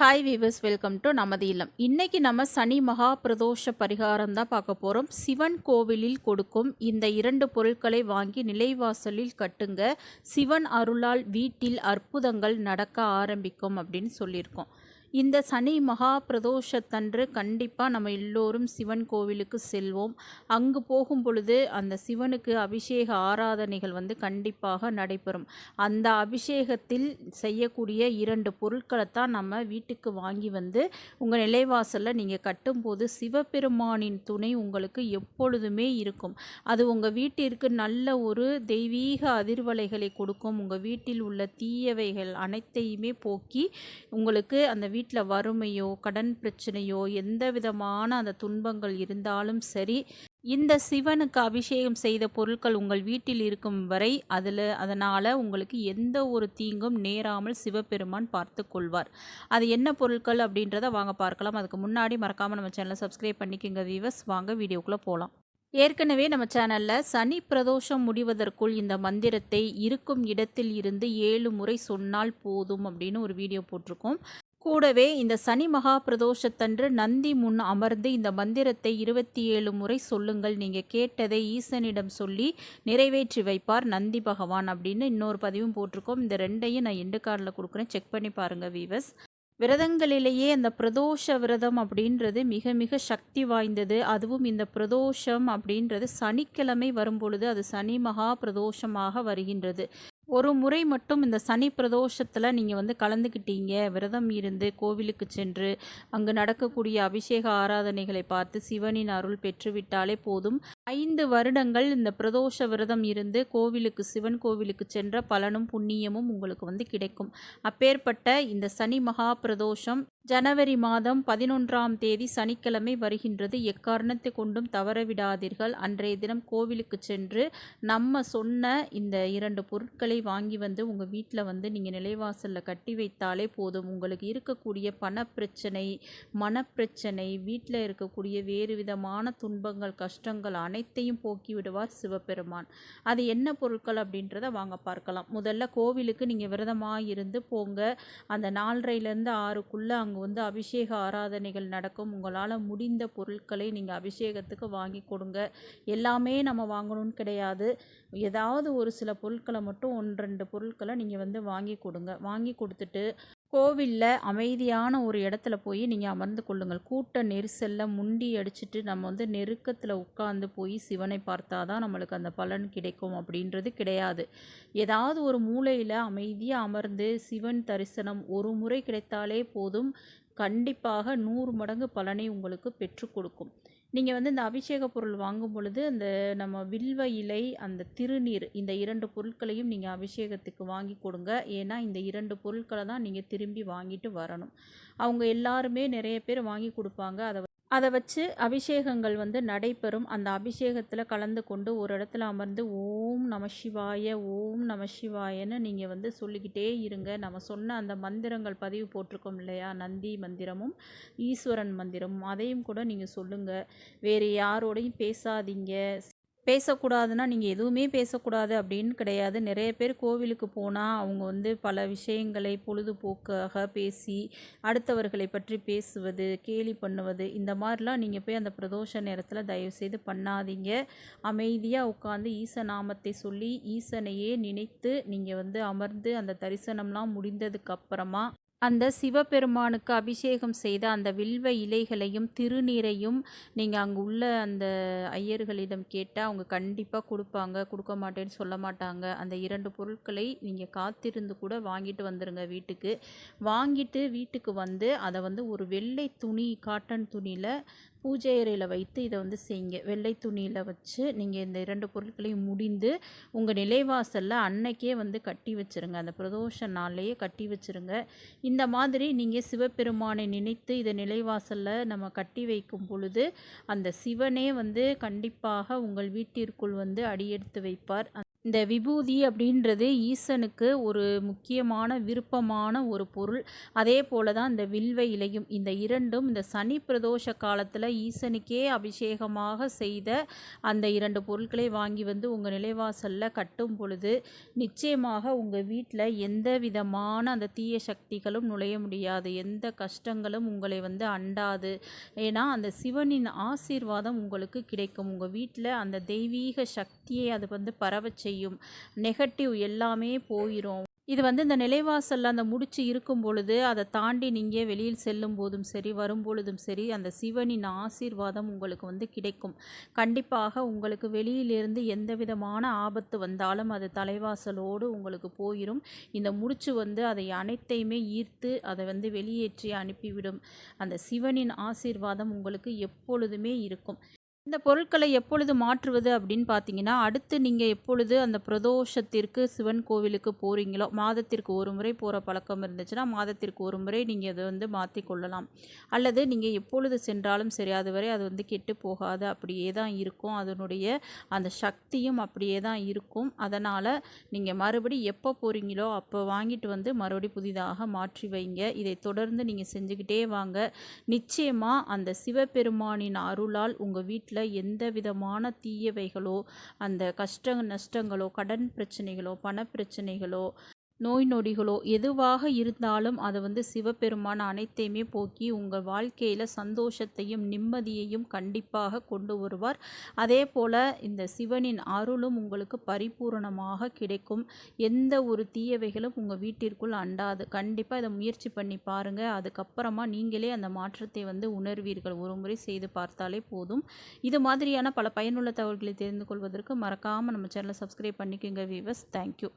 Hi viewers welcome to நமது இல்லம். இன்றைக்கி நம்ம சனி மகா பிரதோஷ பரிகாரம் தான் பார்க்க போகிறோம் சிவன் கோவிலில் கொடுக்கும் இந்த இரண்டு பொருட்களை வாங்கி நிலைவாசலில் கட்டுங்க. சிவன் அருளால் வீட்டில் அற்புதங்கள் நடக்க ஆரம்பிக்கும் அப்படின்னு சொல்லியிருக்கோம். இந்த சனி மகா பிரதோஷத்தன்று கண்டிப்பாக நம்ம எல்லோரும் சிவன் கோவிலுக்கு செல்வோம். அங்கு போகும் பொழுது அந்த சிவனுக்கு அபிஷேக ஆராதனைகள் வந்து கண்டிப்பாக நடைபெறும். அந்த அபிஷேகத்தில் செய்யக்கூடிய இரண்டு பொருட்களை தான் நம்ம வீட்டுக்கு வாங்கி வந்து உங்கள் நிலைவாசலில் நீங்கள் கட்டும்போது சிவபெருமானின் துணை உங்களுக்கு எப்பொழுதுமே இருக்கும். அது உங்கள் வீட்டிற்கு நல்ல ஒரு தெய்வீக அதிர்வலைகளை கொடுக்கும். உங்கள் வீட்டில் உள்ள தீயவைகள் அனைத்தையுமே போக்கி உங்களுக்கு அந்த வீட்டில் வறுமையோ கடன் பிரச்சனையோ எந்த விதமான அந்த துன்பங்கள் இருந்தாலும் சரி இந்த சிவனுக்கு அபிஷேகம் செய்த பொருட்கள் உங்கள் வீட்டில் இருக்கும் வரை அதில் அதனால் உங்களுக்கு எந்த ஒரு தீங்கும் நேராமல் சிவபெருமான் பார்த்து கொள்வார். அது என்ன பொருட்கள் அப்படின்றத வாங்க பார்க்கலாம். அதுக்கு முன்னாடி மறக்காமல் நம்ம சேனலை சப்ஸ்கிரைப் பண்ணிக்கோங்க வீவர்ஸ் வாங்க வீடியோக்குள்ளே போகலாம் ஏற்கனவே நம்ம சேனலில் சனி பிரதோஷம் முடிவதற்குள் இந்த மந்திரத்தை இருக்கும் இடத்தில் இருந்து ஏழு முறை சொன்னால் போதும் அப்படின்னு ஒரு வீடியோ போட்டிருக்கோம். கூடவே இந்த சனி மகா பிரதோஷத்தன்று நந்தி முன் அமர்ந்து இந்த மந்திரத்தை இருபத்தி ஏழு முறை சொல்லுங்கள். நீங்கள் கேட்டதை ஈசனிடம் சொல்லி நிறைவேற்றி வைப்பார் நந்தி பகவான் அப்படின்னு இன்னொரு பதிவும் போட்டிருக்கோம். இந்த ரெண்டையும் நான் எண்டு கார்டில் கொடுக்குறேன். செக் பண்ணி பாருங்கள் வீவஸ் விரதங்களிலேயே அந்த பிரதோஷ விரதம் அப்படின்றது மிக மிக சக்தி வாய்ந்தது. அதுவும் இந்த பிரதோஷம் அப்படின்றது சனிக்கிழமை வரும்பொழுது அது சனி மகா பிரதோஷமாக வருகின்றது. ஒரு முறை மட்டும் இந்த சனி பிரதோஷத்தில் நீங்கள் வந்து கலந்துக்கிட்டீங்க. விரதம் இருந்து கோவிலுக்கு சென்று அங்கு நடக்கக்கூடிய அபிஷேக ஆராதனைகளை பார்த்து சிவனின் அருள் பெற்றுவிட்டாலே போதும். ஐந்து வருடங்கள் இந்த பிரதோஷ விரதம் இருந்து கோவிலுக்கு சிவன் கோவிலுக்கு சென்ற பலனும் புண்ணியமும் உங்களுக்கு வந்து கிடைக்கும். அப்பேற்பட்ட இந்த சனி மகா பிரதோஷம் ஜனவரி மாதம் பதினொன்றாம் தேதி சனிக்கிழமை வருகின்றது. எக்காரணத்தை கொண்டும் தவறவிடாதீர்கள். அன்றைய தினம் கோவிலுக்கு சென்று நம்ம சொன்ன இந்த இரண்டு பொருட்களை வாங்கி வந்து உங்கள் வீட்டில் வந்து நீங்கள் நிலைவாசலில் கட்டி வைத்தாலே போதும். உங்களுக்கு இருக்கக்கூடிய பணப்பிரச்சனை மனப்பிரச்சனை வீட்டில் இருக்கக்கூடிய வேறு விதமான துன்பங்கள் கஷ்டங்கள் அனைத்தையும் போக்கி விடுவார் சிவபெருமான். அது என்ன பொருட்கள் அப்படின்றத வாங்க பார்க்கலாம். முதல்ல கோவிலுக்கு நீங்கள் விரதமாக இருந்து போங்க. அந்த நாலரைலேருந்து ஆறுக்குள்ளே அங்கே வந்து அபிஷேக ஆராதனைகள் நடக்கும். உங்களால் முடிந்த பொருட்களை நீங்கள் அபிஷேகத்துக்கு வாங்கி கொடுங்க. எல்லாமே நம்ம வாங்கணும்னு கிடையாது. ஏதாவது ஒரு சில பொருட்களை மட்டும் ஒன்று ரெண்டு பொருட்களை நீங்கள் வந்து வாங்கி கொடுங்க. வாங்கி கொடுத்துட்டு கோவிலில் அமைதியான ஒரு இடத்துல போய் நீங்கள் அமர்ந்து கொள்ளுங்கள். கூட்ட நெரிசலில் முண்டி அடிச்சுட்டு நம்ம வந்து நெருக்கத்தில் உட்காந்து போய் சிவனை பார்த்தா தான் நம்மளுக்கு அந்த பலன் கிடைக்கும் அப்படின்றது கிடையாது. ஏதாவது ஒரு மூலையில் அமைதியாக அமர்ந்து சிவன் தரிசனம் ஒரு முறை கிடைத்தாலே போதும். கண்டிப்பாக நூறு மடங்கு பலனை உங்களுக்கு பெற்றுக் கொடுக்கும். நீங்கள் வந்து இந்த அபிஷேக பொருள் வாங்கும் பொழுது அந்த நம்ம வில்வ இலை அந்த திருநீர் இந்த இரண்டு பொருட்களையும் நீங்கள் அபிஷேகத்துக்கு வாங்கி கொடுங்க. ஏன்னா இந்த இரண்டு பொருட்களை தான் நீங்கள் திரும்பி வாங்கிட்டு வரணும். அவங்க எல்லாருமே நிறைய பேர் வாங்கி கொடுப்பாங்க. அதை அதை வச்சு அபிஷேகங்கள் வந்து நடைபெறும். அந்த அபிஷேகத்தில் கலந்து கொண்டு ஒரு இடத்துல அமர்ந்து ஓம் நம சிவாய ஓம் நம சிவாயன்னு நீங்கள் வந்து சொல்லிக்கிட்டே இருங்க. நம்ம சொன்ன அந்த மந்திரங்கள் பதிவு போட்டிருக்கோம் இல்லையா? நந்தி மந்திரமும் ஈஸ்வரன் மந்திரமும் அதையும் கூட நீங்கள் சொல்லுங்கள் வேறு யாரோடையும் பேசாதீங்க. பேசக்கூடாதுன்னா நீங்கள் எதுவுமே பேசக்கூடாது அப்படின்னு கிடையாது. நிறைய பேர் கோவிலுக்கு போனால் அவங்க வந்து பல விஷயங்களை பொழுதுபோக்காக பேசி அடுத்தவர்களை பற்றி பேசுவது கேலி பண்ணுவது இந்த மாதிரிலாம் நீங்கள் போய் அந்த பிரதோஷ நேரத்தில் தயவுசெய்து பண்ணாதீங்க. அமைதியாக உட்காந்து ஈச நாமத்தை சொல்லி ஈசனையே நினைத்து நீங்கள் வந்து அமர்ந்து அந்த தரிசனம்லாம் முடிந்ததுக்கு அப்புறமா அந்த சிவபெருமானுக்கு அபிஷேகம் செய்த அந்த வில்வ இலைகளையும் திருநீரையும் நீங்கள் அங்கே உள்ள அந்த ஐயர்களிடம் கேட்டால் அவங்க கண்டிப்பாக கொடுப்பாங்க. கொடுக்க மாட்டேன்னு சொல்ல மாட்டாங்க. அந்த இரண்டு பொருட்களை நீங்கள் காத்திருந்து கூட வாங்கிட்டு வந்துடுங்க வீட்டுக்கு. வாங்கிட்டு வீட்டுக்கு வந்து அதை வந்து ஒரு வெள்ளை துணி காட்டன் துணியில் பூஜை அறையில் வைத்து இதை வந்து செய்யுங்க. வெள்ளை துணியில் வச்சு நீங்கள் இந்த இரண்டு பொருட்களையும் முடிந்து உங்கள் நிலைவாசலில் அன்னைக்கே வந்து கட்டி வச்சுருங்க. அந்த பிரதோஷ நாள்லேயே கட்டி வச்சுருங்க. இந்த மாதிரி நீங்கள் சிவபெருமானை நினைத்து இதை நிலைவாசலில் நம்ம கட்டி வைக்கும் பொழுது அந்த சிவனே வந்து கண்டிப்பாக உங்கள் வீட்டிற்குள் வந்து அடியெடுத்து வைப்பார். இந்த விபூதி அப்படின்றது ஈசனுக்கு ஒரு முக்கியமான விருப்பமான ஒரு பொருள். அதே போல தான் இந்த வில்வ இலையும் இந்த இரண்டும் இந்த சனி பிரதோஷ காலத்தில் ஈசனுக்கே அபிஷேகமாக செய்த அந்த இரண்டு பொருட்களை வாங்கி வந்து உங்கள் நிலைவாசலில் கட்டும் பொழுது நிச்சயமாக உங்கள் வீட்டில் எந்த விதமான அந்த தீய சக்திகளும் நுழைய முடியாது. எந்த கஷ்டங்களும் உங்களை வந்து அண்டாது. ஏன்னா அந்த சிவனின் ஆசீர்வாதம் உங்களுக்கு கிடைக்கும். உங்கள் வீட்டில் அந்த தெய்வீக சக்தியை அது வந்து பரவ செய்யும். நெகட்டிவ் எல்லாமே போயிடும் இது வந்து இந்த நிலைவாசலில் அந்த முடிச்சு இருக்கும் பொழுது அதை தாண்டி நீங்கள் வெளியில் செல்லும் போதும் சரி வரும் பொழுதும் சரி அந்த சிவனின் ஆசீர்வாதம் உங்களுக்கு வந்து கிடைக்கும். கண்டிப்பாக உங்களுக்கு வெளியிலிருந்து எந்த விதமான ஆபத்து வந்தாலும் அது தலைவாசலோடு உங்களுக்கு போயிடும் இந்த முடிச்சு வந்து அதை அனைத்தையுமே ஈர்த்து அதை வந்து வெளியேற்றி அனுப்பிவிடும். அந்த சிவனின் ஆசீர்வாதம் உங்களுக்கு எப்பொழுதுமே இருக்கும். இந்த பொருட்களை எப்பொழுது மாற்றுவது அப்படின்னு பார்த்தீங்கன்னா அடுத்து நீங்கள் எப்பொழுது அந்த பிரதோஷத்திற்கு சிவன் கோவிலுக்கு போகிறீங்களோ மாதத்திற்கு ஒரு முறை போகிற பழக்கம் இருந்துச்சுன்னா மாதத்திற்கு ஒரு முறை நீங்கள் அதை வந்து மாற்றி கொள்ளலாம். அல்லது நீங்கள் எப்பொழுது சென்றாலும் சரி அதுவரை அது வந்து கெட்டு போகாது அப்படியே தான் இருக்கும். அதனுடைய அந்த சக்தியும் அப்படியே தான் இருக்கும். அதனால் நீங்கள் மறுபடி எப்போ போகிறீங்களோ அப்போ வாங்கிட்டு வந்து மறுபடி புதிதாக மாற்றி வைங்க. இதை தொடர்ந்து நீங்கள் செஞ்சுக்கிட்டே வாங்க. நிச்சயமாக அந்த சிவபெருமானின் அருளால் உங்கள் வீட்டில் எந்த விதமான தீயவைகளோ அந்த கஷ்ட நஷ்டங்களோ கடன் பிரச்சனைகளோ பணப்பிரச்சனைகளோ நோய் நொடிகளோ எதுவாக இருந்தாலும் அதை வந்து சிவபெருமான் அனைத்தையுமே போக்கி உங்கள் வாழ்க்கையில் சந்தோஷத்தையும் நிம்மதியையும் கண்டிப்பாக கொண்டு வருவார். அதே போல் இந்த சிவனின் அருளும் உங்களுக்கு பரிபூரணமாக கிடைக்கும். எந்த ஒரு தீயவைகளும் உங்கள் வீட்டிற்குள் அண்டாது. கண்டிப்பாக இதை முயற்சி பண்ணி பாருங்கள் அதுக்கப்புறமா நீங்களே அந்த மாற்றத்தை வந்து உணர்வீர்கள். ஒரு முறை செய்து பார்த்தாலே போதும். இது மாதிரியான பல பயனுள்ள தகவல்களை தெரிந்து கொள்வதற்கு மறக்காமல் நம்ம சேனலை சப்ஸ்கிரைப் பண்ணிக்கோங்க வீவர்ஸ் தேங்க்யூ